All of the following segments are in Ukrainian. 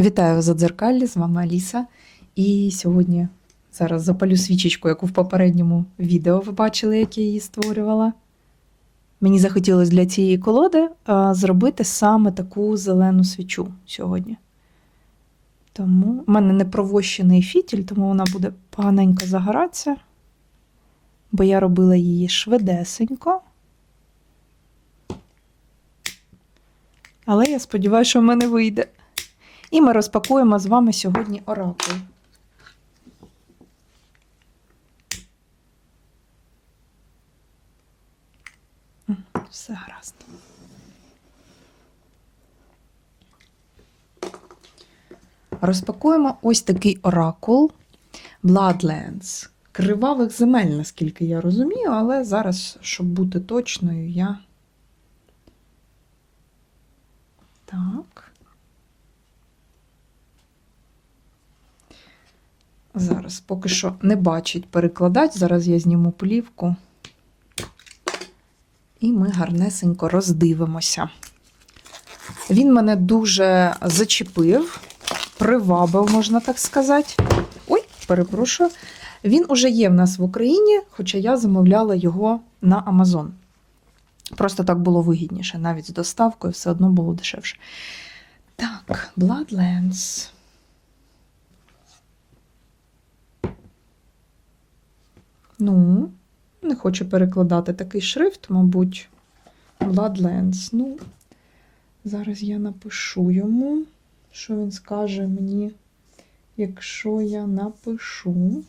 Вітаю за дзеркалі, з вами Аліса. І сьогодні зараз запалю свічечку, яку в попередньому відео ви бачили, як я її створювала. Мені захотілося для цієї колоди зробити саме таку зелену свічу сьогодні. Тому в мене не провощений фітіль, тому вона буде поганенько загоратися, бо я робила її швидесенько. Але я сподіваюся, що в мене вийде. І ми розпакуємо з вами сьогодні оракул. Все гаразд. Розпакуємо ось такий оракул Bloodlands. Кривавих земель, наскільки я розумію, але зараз, щоб бути точною, я. Так. Зараз поки що не бачить перекладач. Зараз я зніму плівку. І ми гарнесенько роздивимося. Він мене дуже зачепив, привабив, можна так сказати. Ой, перепрошую. Він уже є в нас в Україні, хоча я замовляла його на Amazon. Просто так було вигідніше, навіть з доставкою все одно було дешевше. Так, Bloodlands. Ну, не хочу перекладати такий шрифт, мабуть. Bloodlands. Ну, зараз я напишу йому, що він скаже мені, якщо я напишу.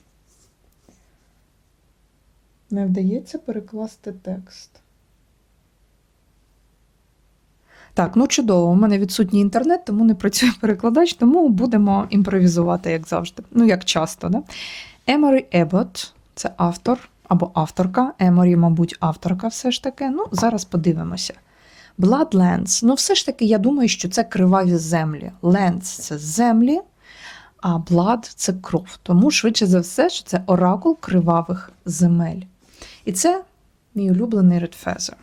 Не вдається перекласти текст. Так, ну чудово, у мене відсутній інтернет, тому не працює перекладач, тому будемо імпровізувати, як завжди. Ну, як часто, да? Еморі Ебот це автор або авторка. Еморі, мабуть, авторка все ж таки. Ну, зараз подивимося. Bloodlands. Ну, все ж таки, я думаю, що це криваві землі. Lands – це землі, а blood – це кров. Тому, швидше за все, що це оракул кривавих земель. І це мій улюблений Red Feather.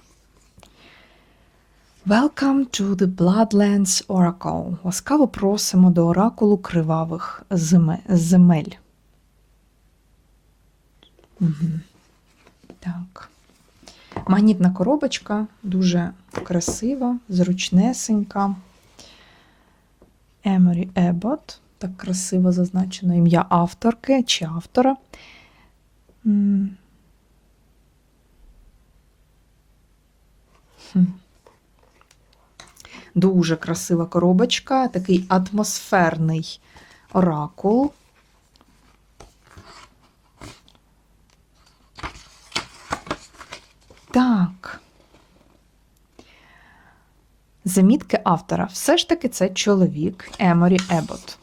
Welcome to the Bloodlands Oracle. Ласкаво просимо до оракулу кривавих земель. Так. Магнітна коробочка дуже красива, зручнесенька. Еморі Ебот. Так красиво зазначено ім'я авторки чи автора. Дуже красива коробочка, такий атмосферний оракул. Так. Замітки автора. Все ж таки це чоловік Еморі Ебот.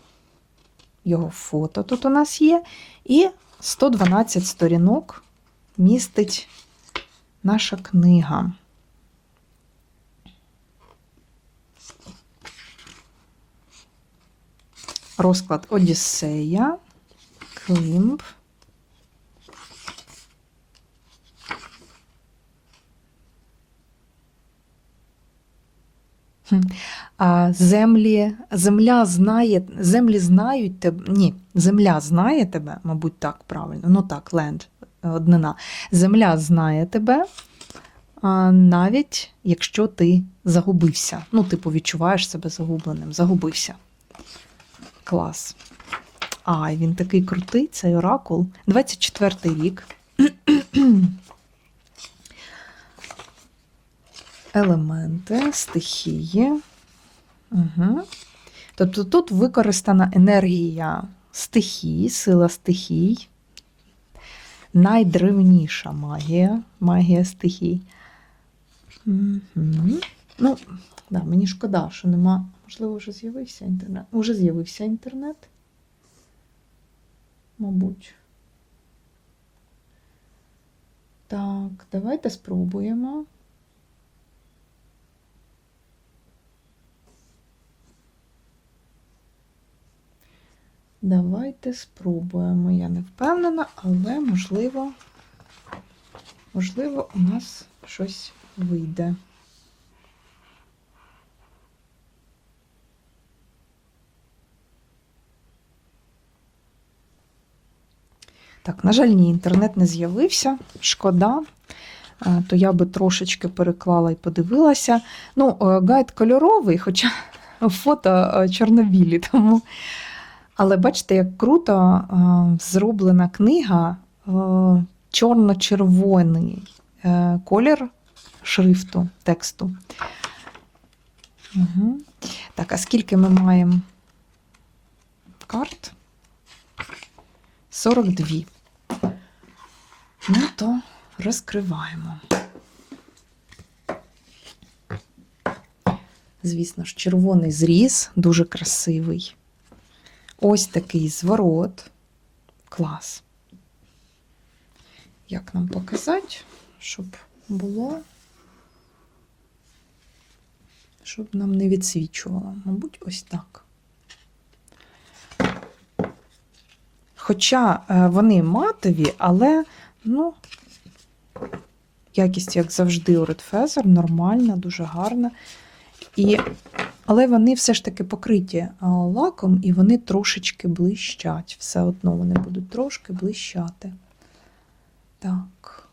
Його фото тут у нас є. І 112 сторінок містить наша книга. Розклад Одіссея, Климб. А землі, земля знає, землі знають тебе. Ні, земля знає тебе, мабуть, так правильно. Ну так, ленд, однина. Земля знає тебе, навіть якщо ти загубився. Ну, типу, відчуваєш себе загубленим, загубився. Клас. Ай, він такий крутий, цей оракул. 24 й рік. Елементи, стихії. Угу. Тобто тут використана енергія стихій, сила стихій. Найдревніша магія, магія стихій. Угу. Ну, да, мені шкода, що нема. Можливо, вже з'явився інтернет. Уже з'явився інтернет. Мабуть. Так, давайте спробуємо. Давайте спробуємо. Я не впевнена, але, можливо, можливо, у нас щось вийде. Так, на жаль, ні, інтернет не з'явився, шкода, е, то я би трошечки переклала і подивилася. Ну, е, гайд кольоровий, хоча фото е, чорнобілі, тому але бачите, як круто е, зроблена книга е, чорно-червоний е, колір шрифту, тексту. Угу. Так, а скільки ми маємо карт? 42. Ну, то розкриваємо. Звісно ж, червоний зріз, дуже красивий. Ось такий зворот. Клас. Як нам показати, щоб було, щоб нам не відсвічувало. Мабуть, ось так. Хоча е, вони матові, але, ну, якість, як завжди, у Red Feather, нормальна, дуже гарна. І, але вони все ж таки покриті лаком, і вони трошечки блищать. Все одно вони будуть трошки блищати. Так.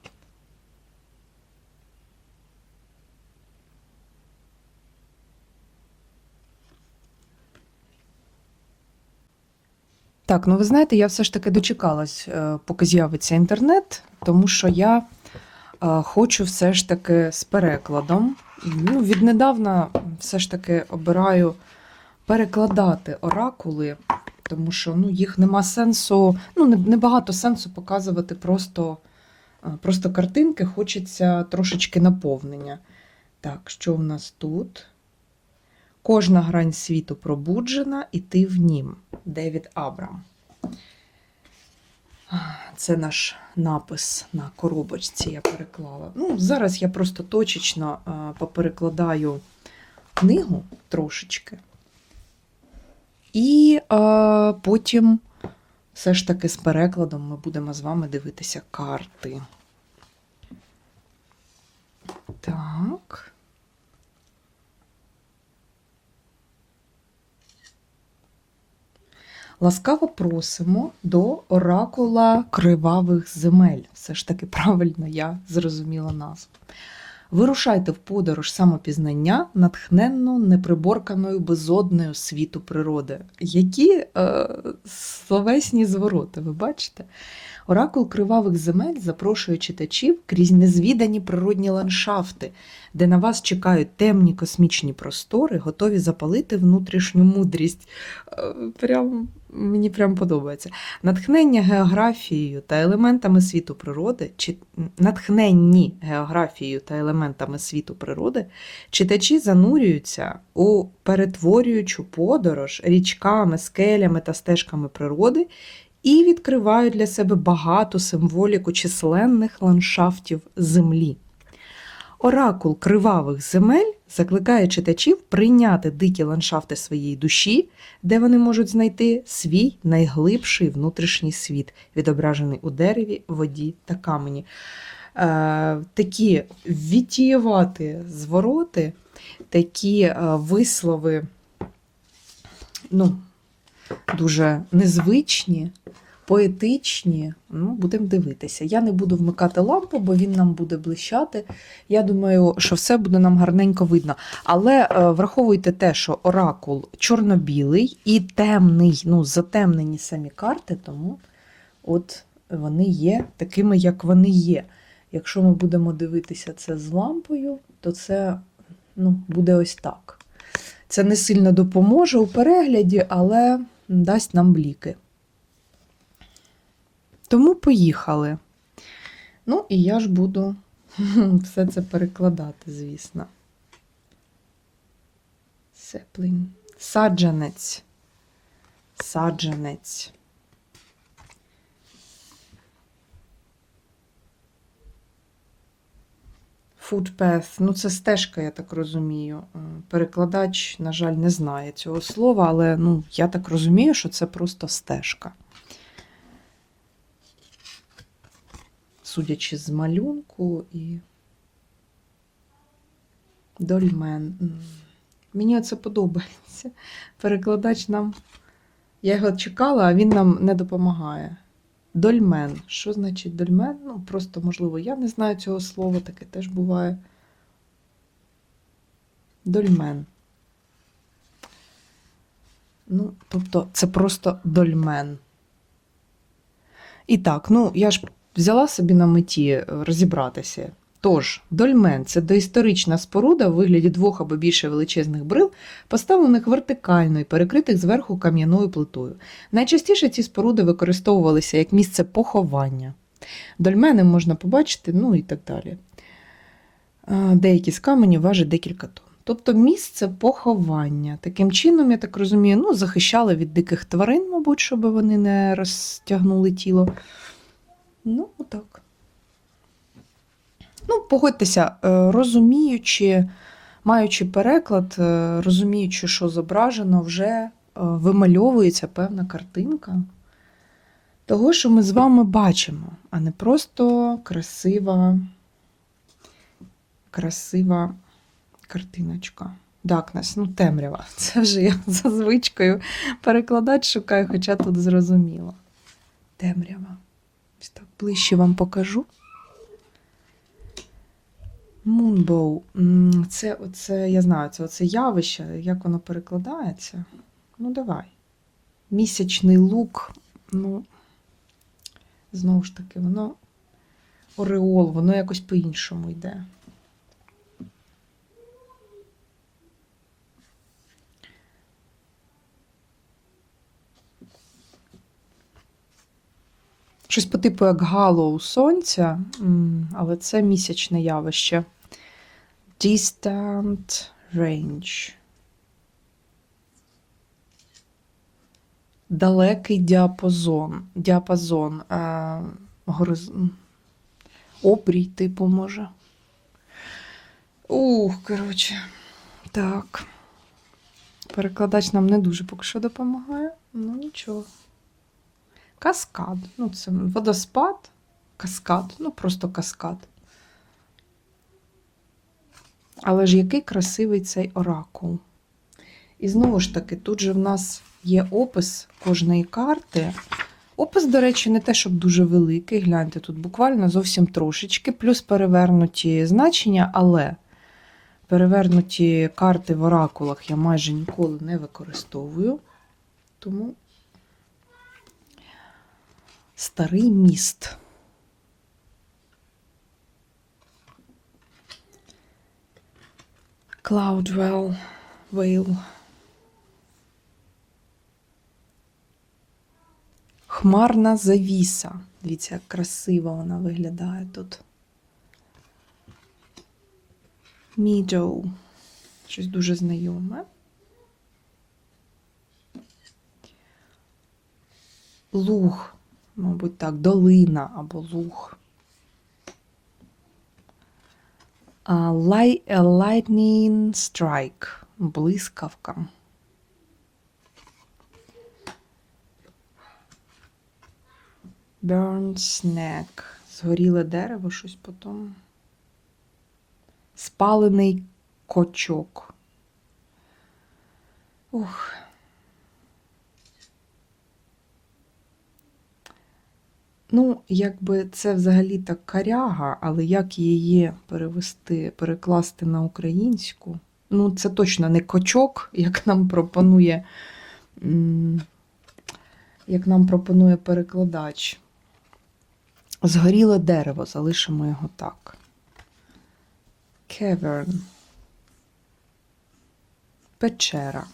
Так, ну ви знаєте, я все ж таки дочекалась, е, поки з'явиться інтернет, тому що я е, хочу все ж таки з перекладом. Ну, віднедавна все ж таки обираю перекладати оракули, тому що ну, їх нема сенсу, ну, не- небагато сенсу показувати просто, просто картинки, хочеться трошечки наповнення. Так, що в нас тут? Кожна грань світу пробуджена, і ти в нім. Девід Абрам. Це наш напис на коробочці я переклала. Ну, зараз я просто точечно е, поперекладаю книгу трошечки. І е, потім все ж таки з перекладом ми будемо з вами дивитися карти. Так. Ласкаво просимо до оракула кривавих земель. Все ж таки правильно я зрозуміла назву. Вирушайте в подорож самопізнання натхненно неприборканою безодною світу природи. Які е, словесні звороти, ви бачите? Оракул кривавих земель запрошує читачів крізь незвідані природні ландшафти, де на вас чекають темні космічні простори, готові запалити внутрішню мудрість. Е, Прям мені прям подобається. Натхнення географією та елементами світу природи, чи натхненні географією та елементами світу природи, читачі занурюються у перетворюючу подорож річками, скелями та стежками природи і відкривають для себе багату символіку численних ландшафтів землі. Оракул кривавих земель закликає читачів прийняти дикі ландшафти своєї душі, де вони можуть знайти свій найглибший внутрішній світ, відображений у дереві, воді та камені. Е, такі відтіювати звороти, такі е, вислови, ну, дуже незвичні, поетичні. Ну, будемо дивитися. Я не буду вмикати лампу, бо він нам буде блищати. Я думаю, що все буде нам гарненько видно. Але е, враховуйте те, що оракул чорно-білий і темний, ну, затемнені самі карти, тому от вони є такими, як вони є. Якщо ми будемо дивитися це з лампою, то це ну, буде ось так. Це не сильно допоможе у перегляді, але дасть нам бліки. Тому поїхали. Ну, і я ж буду все це перекладати, звісно. Сеплінь. Саджанець. Саджанець. Footpath, ну це стежка, я так розумію. Е, Перекладач, на жаль, не знає цього слова, але ну, я так розумію, що це просто стежка. Судячи з малюнку і дольмен. Мені це подобається. Перекладач нам. Я його чекала, а він нам не допомагає. Дольмен. Що значить дольмен? Ну, просто, можливо, я не знаю цього слова, таке теж буває. Дольмен. Ну, тобто, це просто дольмен. І так, ну, я ж взяла собі на меті е, розібратися. Тож, дольмен це доісторична споруда в вигляді двох або більше величезних брил, поставлених вертикально і перекритих зверху кам'яною плитою. Найчастіше ці споруди використовувалися як місце поховання. Дольмени можна побачити, ну і так далі. Деякі з каменів важать декілька тонн. Тобто місце поховання. Таким чином, я так розумію, ну, захищали від диких тварин, мабуть, щоб вони не розтягнули тіло. Ну, отак. Ну, погодьтеся, е, розуміючи, маючи переклад, е, розуміючи, що зображено, вже е, вимальовується певна картинка того, що ми з вами бачимо, а не просто красива, красива картиночка. Darkness, ну, темрява. Це вже я за звичкою перекладач шукаю, хоча тут зрозуміло. Темрява. Так ближче вам покажу. Мунбоу. Це оце, я знаю, це оце явище, як воно перекладається. Ну, давай. Місячний лук, ну, знову ж таки, воно ореол, воно якось по-іншому йде. Щось по типу як гало у сонця, але це місячне явище. Distant range. Далекий діапазон. Діапазон. Е, гороз... Обрій, типу, може. Ух, коротше. Так. Перекладач нам не дуже поки що допомагає. Ну, нічого. Каскад. Ну, це водоспад, каскад, ну просто каскад. Але ж який красивий цей оракул. І знову ж таки, тут же в нас є опис кожної карти. Опис, до речі, не те, щоб дуже великий. Гляньте, тут буквально зовсім трошечки, плюс перевернуті значення, але перевернуті карти в оракулах я майже ніколи не використовую. Тому Старий міст. Cloudwell Vale. Хмарна завіса. Дивіться, як красиво вона виглядає тут. Meadow. Щось дуже знайоме. Луг. Мабуть, так, долина або луг. Light, lightning strike. Блискавка. Burn snack. Згоріле дерево, щось потім. Спалений кочок. Ух. Ну, якби це взагалі так каряга, але як її перевести, перекласти на українську? Ну, це точно не кочок, як нам пропонує, як нам пропонує перекладач. Згоріле дерево, залишимо його так. Cavern. Печера.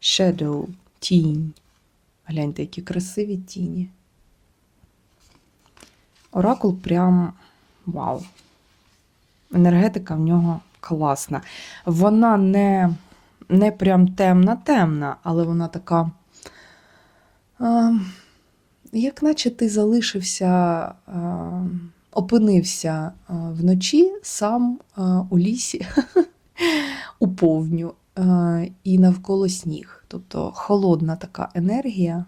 Shadow, тінь. Гляньте, які красиві тіні. Оракул прям вау. Енергетика в нього класна. Вона не не прям темна-темна, але вона така, а, як наче ти залишився, а, опинився вночі сам а, у лісі, у повню. Е, і навколо сніг. Тобто холодна така енергія.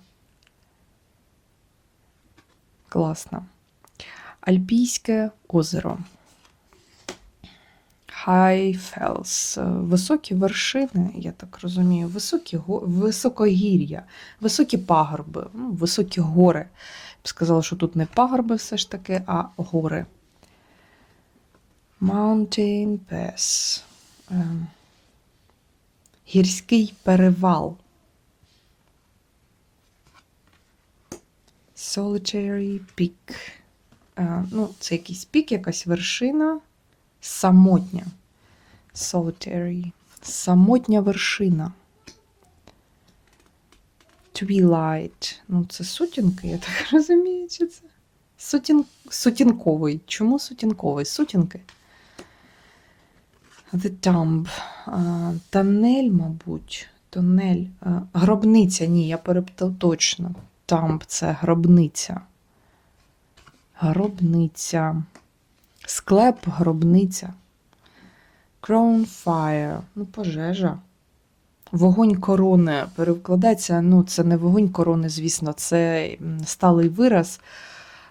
Класна. Альпійське озеро. High Fells. Високі вершини, я так розумію, високі, високогір'я, високі пагорби, ну, високі гори. Я б сказала, що тут не пагорби все ж таки, а гори. Mountain Pass. Гірський перевал. Solitary Peak. Е, ну, це якийсь пік, якась вершина. Самотня. Solitary. Самотня вершина. Twilight. Ну, це сутінки, я так розумію, чи це? Сутін... Сутінковий. Чому сутінковий? Сутінки. The Dump. Тоннель, мабуть. Тоннель. Гробниця. Ні, я перептав точно. Тамп це гробниця. Гробниця. Склеп, гробниця. Crown Fire. Ну, пожежа. Вогонь корони перекладається. Ну, це не вогонь корони, звісно, це сталий вираз.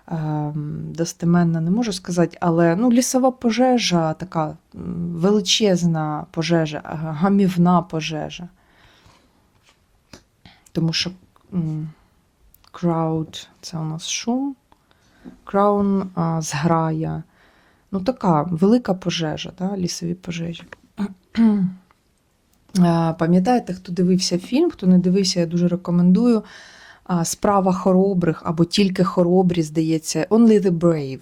Ем, Достеменно не можу сказати, але ну, лісова пожежа, така величезна пожежа, гамівна пожежа. Тому що crowd це у нас шум, crown а, зграя. Ну, така велика пожежа, да, лісові пожежі. Е, Пам'ятаєте, хто дивився фільм, хто не дивився, я дуже рекомендую. Справа хоробрих або тільки хоробрі, здається, Only the Brave.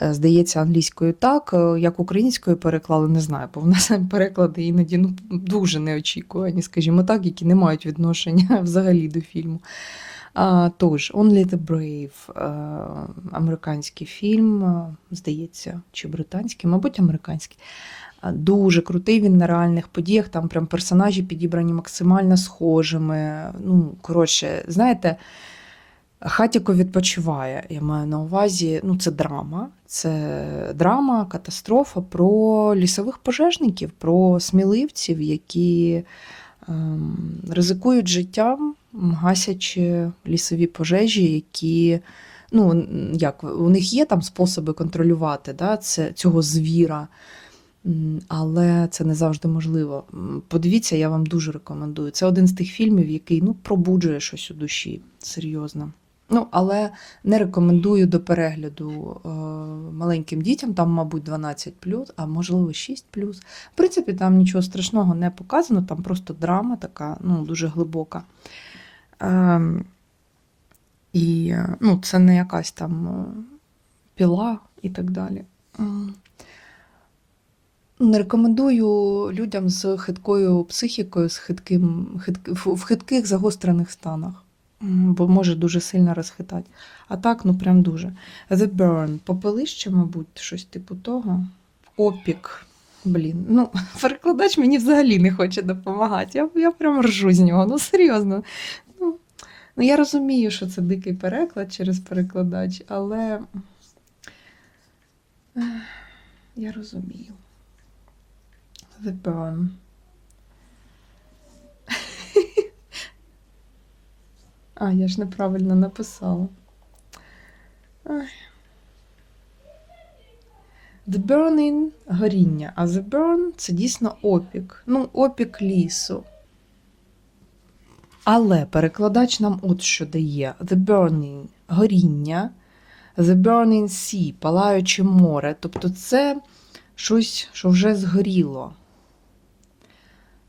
Е, Здається, англійською так, е, як українською переклали, не знаю, бо в нас переклади іноді ну, дуже неочікувані, скажімо так, які не мають відношення взагалі до фільму. А, тож, Only the Brave, е, американський фільм, здається, чи британський, мабуть, американський. Дуже крутий він на реальних подіях. Там прям персонажі підібрані максимально схожими. Ну, коротше, знаєте, Хатіко відпочиває. Я маю на увазі, ну, це драма. Це драма, катастрофа про лісових пожежників, про сміливців, які ем, ризикують життям, гасячи лісові пожежі, які. Ну, як у них є там способи контролювати да, це, цього звіра, але це не завжди можливо. Подивіться, я вам дуже рекомендую. Це один з тих фільмів, який ну, пробуджує щось у душі. Серйозно. Ну, але не рекомендую до перегляду е, маленьким дітям, там, мабуть, 12 а можливо 6 В принципі, там нічого страшного не показано, там просто драма така, ну, дуже глибока. Ем, і е, ну, це не якась там е, піла і так далі. Не рекомендую людям з хиткою психікою, з хитким, хитк, в в хитких загострених станах, бо може дуже сильно розхитати. А так, ну прям дуже. The Burn, попелище, мабуть, щось типу того. Опік. Блін, ну, перекладач мені взагалі не хоче допомагати. Я, я прям ржу з нього. Ну, серйозно. Ну, ну, я розумію, що це дикий переклад через перекладач, але я розумію. The Burn. А, я ж неправильно написала. The Burning – горіння, а The Burn – це дійсно опік. Ну, опік лісу. Але перекладач нам от що дає: The Burning – горіння, The Burning Sea – палаюче море. Тобто це щось, що вже згоріло.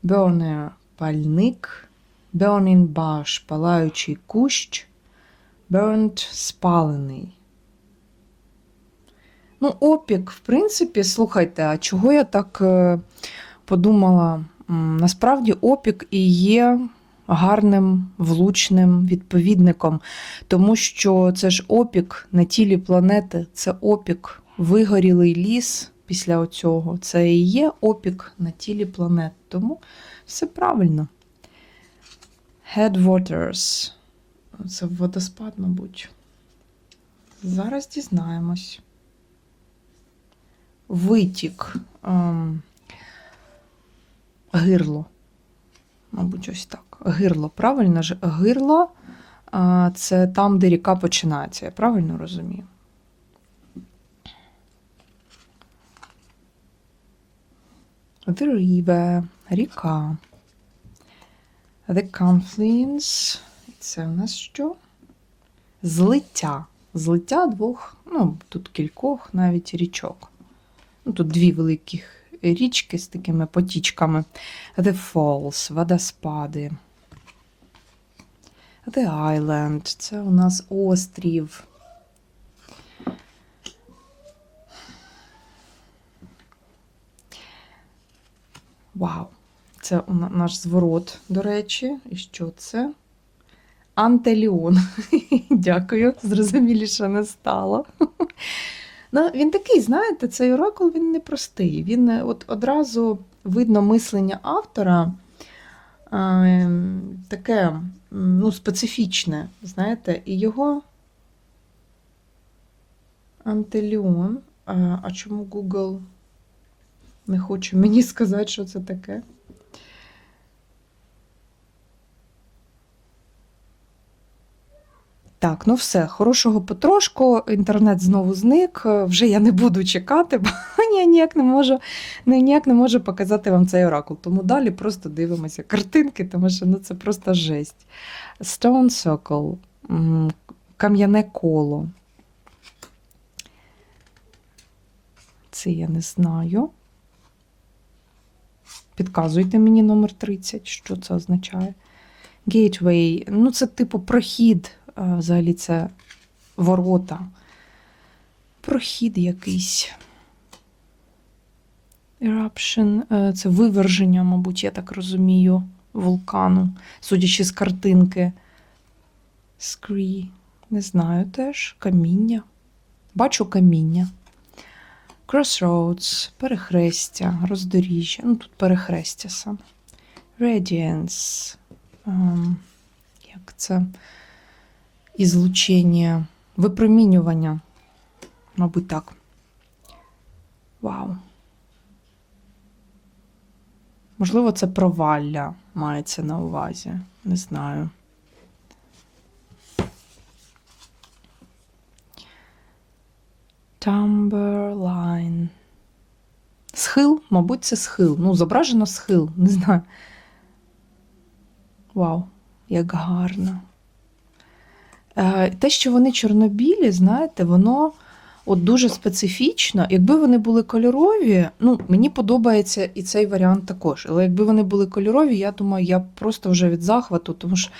Burner – пальник, Burning Bush – палаючий кущ, Burnt – спалений. Ну, опік, в принципі, слухайте, а чого я так е, подумала? Насправді опік і є гарним, влучним відповідником, тому що це ж опік на тілі планети, це опік, вигорілий ліс після оцього. Це і є опік на тілі планет. Тому все правильно. Headwaters. Це водоспад, мабуть. Зараз дізнаємось. Витік. Ем, гирло. Мабуть, ось так. Гирло. Правильно ж? Гирло це там, де ріка починається. Я правильно розумію? The river, ріка. The confluence. Це у нас що? Злиття. Злиття двох, ну, тут кількох навіть річок. Ну, тут дві великих річки з такими потічками. The falls, водоспади. The island. Це у нас острів. Вау! Це наш зворот, до речі. І що це? Антеліон. Дякую, зрозуміліше не стало. Ну, він такий, знаєте, цей оракул він непростий. Він е, от одразу видно мислення автора е, таке ну, специфічне, знаєте, і його Антеліон. А, а чому Google не хоче мені сказати, що це таке? Так, ну все, хорошого потрошку. Інтернет знову зник. е, Вже я не буду чекати, бо я ніяк не можу, не- ніяк не можу показати вам цей оракул. Тому далі просто дивимося картинки, тому що ну, це просто жесть. Stone Circle, кам'яне коло. Це я не знаю. Підказуйте мені номер 30, що це означає. Gateway, ну це типу прохід, взагалі це ворота. Прохід якийсь. Eruption, е, це виверження, мабуть, я так розумію, вулкану, судячи з картинки. Scree, не знаю теж. Каміння. Бачу каміння. Crossroads, перехрестя, роздоріжжя. Ну, тут перехрестя саме. Radiance. ем, Як це? Ізлучення, випромінювання. Мабуть, так. Вау. Можливо, це провалля мається на увазі. Не знаю. Timberline. Схил, мабуть, це схил. Ну, зображено схил, не знаю. Вау, як гарно. Е, Те, що вони чорнобілі, знаєте, воно от дуже специфічно. Якби вони були кольорові, ну, мені подобається і цей варіант також. Але якби вони були кольорові, я думаю, я просто вже від захвату, тому що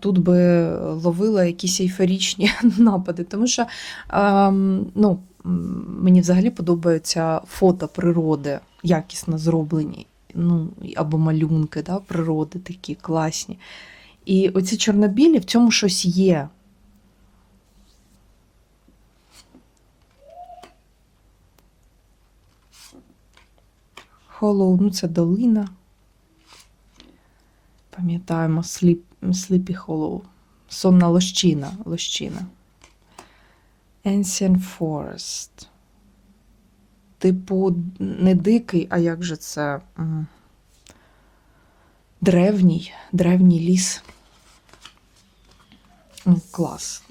тут би ловила якісь ейфорічні напади. Тому що ем, ну, мені взагалі подобаються фото природи, якісно зроблені. Ну, або малюнки да, природи такі класні. І оці чорнобілі в цьому щось є. Холоу, ну це долина. Пам'ятаємо Sleep, Sleepy Hollow. Сонна лощина. лощина. Ancient Forest. Типу, не дикий, а як же це? Древній, древній ліс. Клас.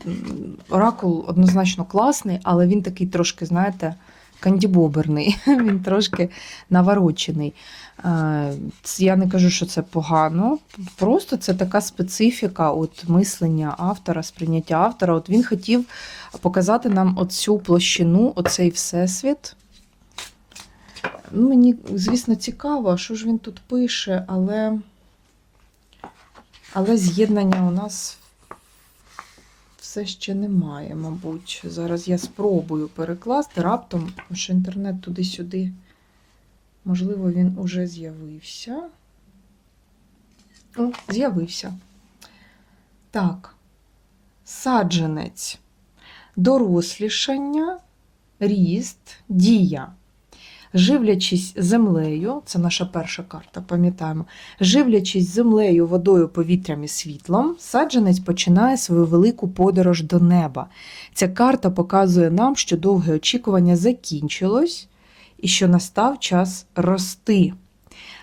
Оракул однозначно класний, але він такий трошки, знаєте, кандібоберний. Він трошки наворочений. Е, Я не кажу, що це погано. Просто це така специфіка от мислення автора, сприйняття автора. От він хотів показати нам оцю площину, оцей всесвіт. Мені, звісно, цікаво, що ж він тут пише, але, але з'єднання у нас все ще немає, мабуть. Зараз я спробую перекласти раптом, що інтернет туди-сюди. Можливо, він уже з'явився. О, з'явився. Так. Саджанець. Дорослішання, ріст, дія. Живлячись землею, це наша перша карта, пам'ятаємо. Живлячись землею, водою, повітрям і світлом, саджанець починає свою велику подорож до неба. Ця карта показує нам, що довге очікування закінчилось і що настав час рости.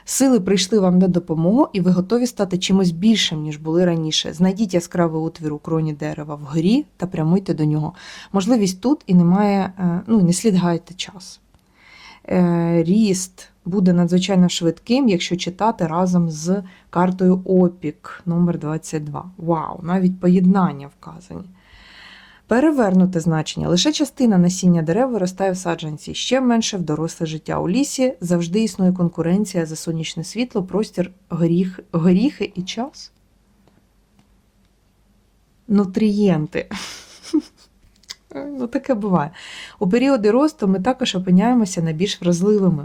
Сили прийшли вам на допомогу, і ви готові стати чимось більшим, ніж були раніше. Знайдіть яскравий отвір у кроні дерева вгорі та прямуйте до нього. Можливість тут і немає, е, ну і не слід гаяти час. Е, Ріст буде надзвичайно швидким, якщо читати разом з картою Опік номер 22. Вау, навіть поєднання вказані. Перевернуте значення. Лише частина насіння дерев виростає в саджанці, ще менше в доросле життя. У лісі завжди існує конкуренція за сонячне світло, простір, горіх, горіхи і час. Нутрієнти. Ну, таке буває. У періоди росту ми також опиняємося на більш вразливими.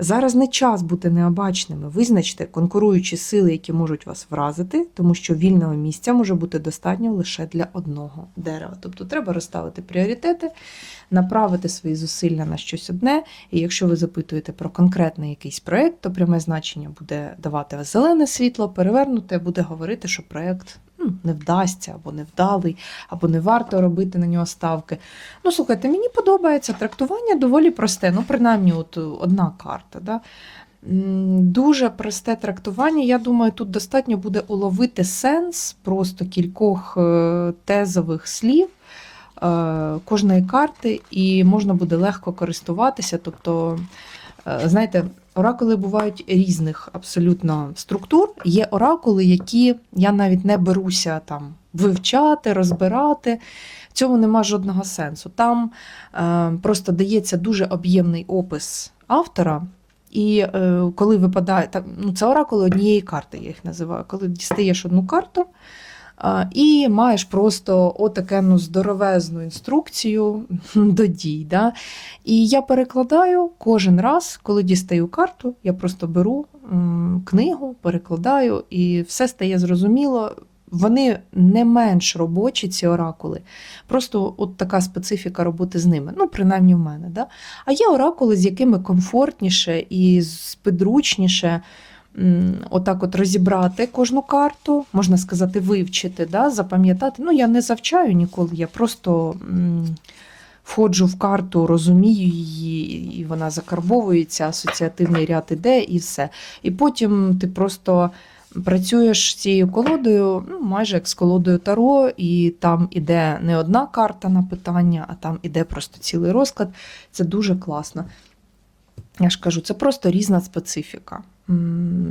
Зараз не час бути необачними. Визначте конкуруючі сили, які можуть вас вразити, тому що вільного місця може бути достатньо лише для одного дерева. Тобто треба розставити пріоритети, направити свої зусилля на щось одне. І якщо ви запитуєте про конкретний якийсь проєкт, то пряме значення буде давати зелене світло, перевернуте буде говорити, що проєкт не вдасться або невдалий, або не варто робити на нього ставки. Ну, слухайте, мені подобається трактування доволі просте. Ну, принаймні, от одна карта. Да? Дуже просте трактування. Я думаю, тут достатньо буде уловити сенс просто кількох е, тезових слів е, кожної карти, і можна буде легко користуватися. Тобто, знаєте, оракули бувають різних абсолютно структур. Є оракули, які я навіть не беруся там вивчати, розбирати. В цьому нема жодного сенсу. Там е, просто дається дуже об'ємний опис автора. І е, коли випадає, так, ну це оракули однієї карти, я їх називаю. Коли дістаєш одну карту е, і маєш просто отакену здоровезну інструкцію до дій. Да? І я перекладаю кожен раз, коли дістаю карту, я просто беру книгу, перекладаю, і все стає зрозуміло. Вони не менш робочі, ці оракули. Просто от така специфіка роботи з ними. Ну, принаймні в мене. Да? А є оракули, з якими комфортніше і спідручніше м, отак от розібрати кожну карту, можна сказати, вивчити, да? запам'ятати. Ну, я не завчаю ніколи, я просто входжу в карту, розумію її, і вона закарбовується, асоціативний ряд іде, і все. І потім ти просто. Працюєш з цією колодою, ну, майже як з колодою Таро, і там іде не одна карта на питання, а там іде просто цілий розклад. Це дуже класно. Я ж кажу, це просто різна специфіка.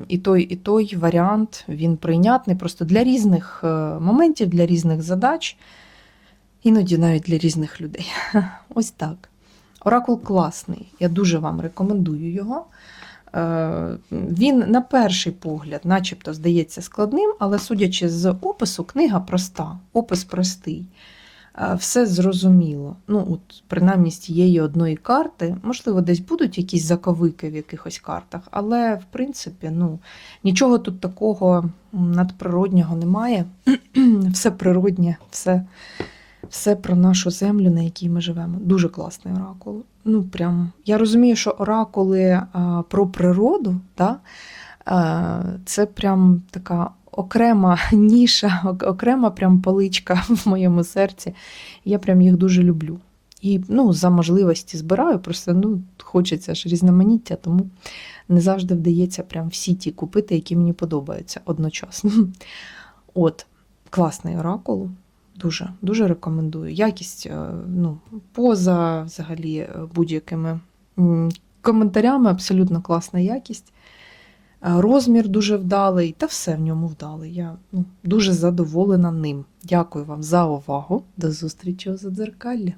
І той, і той варіант він прийнятний просто для різних е, моментів, для різних задач, іноді навіть для різних людей. Ось так. Оракул класний. Я дуже вам рекомендую його. Е, Він на перший погляд, начебто, здається складним, але судячи з опису, книга проста, опис простий. Все зрозуміло. Ну, от, принаймні з тієї одної карти, можливо, десь будуть якісь заковики в якихось картах, але в принципі, ну, нічого тут такого надприроднього немає. все природнє, все, все про нашу землю, на якій ми живемо. Дуже класний оракул. Ну, прям, я розумію, що оракули а, про природу, да, а, це прям така окрема ніша, окрема прям поличка в моєму серці. Я прям їх дуже люблю. І ну, за можливості збираю, просто ну, хочеться ж різноманіття, тому не завжди вдається прям всі ті купити, які мені подобаються одночасно. От, класний оракул. Дуже, дуже рекомендую. Якість, е, ну, поза взагалі е, будь-якими коментарями, абсолютно класна якість. Розмір дуже вдалий, та все в ньому вдалий. Я ну, дуже задоволена ним. Дякую вам за увагу. До зустрічі у задзеркаллі.